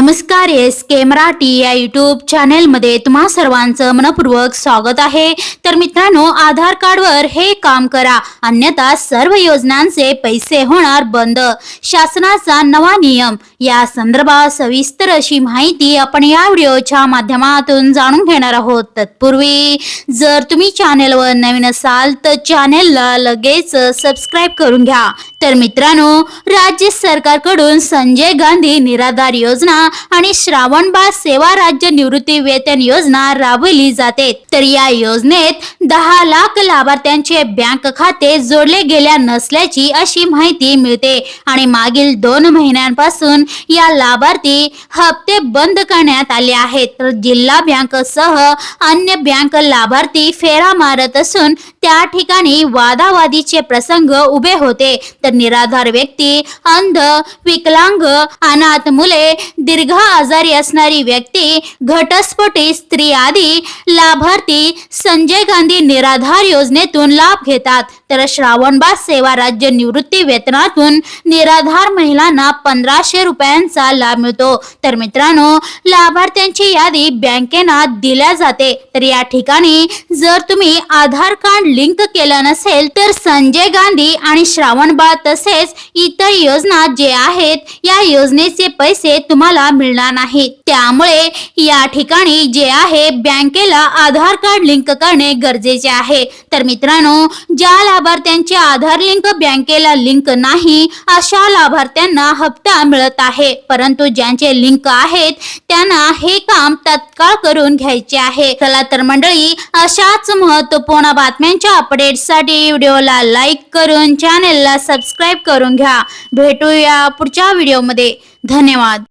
नमस्कार एस के मराठी या युट्यूब चॅनेलमध्ये तुम्हा सर्वांचं मनपूर्वक स्वागत आहे. तर मित्रांनो आधार कार्डवर हे काम करा. अन्यथा सर्व योजनांचे पैसे होणार बंद. शासनाचा नवा नियम. या संदर्भात सविस्तर अशी माहिती आपण या व्हिडिओच्या माध्यमातून जाणून घेणार आहोत. तत्पूर्वी जर तुम्ही चॅनेलवर नवीन असाल तर चॅनेलला लगेच सबस्क्राईब करून घ्या. तर मित्रांनो राज्य सरकारकडून संजय गांधी निराधार योजना आणि श्रावणबाळ सेवा राज्य निवृत्ती वेतन योजना राबवली जाते. तर या योजनेत दहा लाख लाभार्थ्यांचे बँक खाते जोडले गेल्या नसल्याची अशी माहिती मिळते आणि मागील दोन महिन्यांपासून या लाभार्थी हप्ते बंद करण्यात आले आहेत. तर जिल्हा बँक सह अन्य बँक लाभार्थी फेरा मारत असून त्या ठिकाणी वादावादीचे प्रसंग उभे होते. तर निराधार व्यक्ती अंध विकलांग अनाथ मुले दीर्घ आजारी असणारी व्यक्ती घटस्फोटी स्त्री आदी लाभार्थी संजय गांधी निराधार योजनेतून लाभ घेतात. तर श्रावणबाग सेवा राज्य निवृत्ती वेतनातून निराधार महिलांना पंधराशे रुपये रुपयांचा लाभ मिळतो. तर मित्रांनो लाभार्थ्यांची यादी बँकेना दिल्या जाते. तर या ठिकाणी जर तुम्ही आधार कार्ड लिंक केलं नसेल तर संजय गांधी आणि श्रावणबाळ तसेच इतर योजना जे आहेत या योजनेचे पैसे तुम्हाला मिळणार नाही. त्यामुळे या ठिकाणी जे आहे बँकेला आधार कार्ड लिंक करणे गरजेचे आहे. तर मित्रांनो ज्या लाभार्थ्यांचे आधार लिंक बँकेला लिंक नाही अशा लाभार्थ्यांना हप्ता मिळत आहे. परंतु ज्यांचे लिंक आहेत त्यांना हे काम तत्काळ करून घ्यायचे आहे. चला तर मंडळी अशाच महत्त्वपूर्ण बातम्यांच्या अपडेटसाठी व्हिडिओला लाईक करून चॅनेलला सबस्क्राईब करून घ्या. भेटूया पुढच्या व्हिडिओमध्ये धन्यवाद.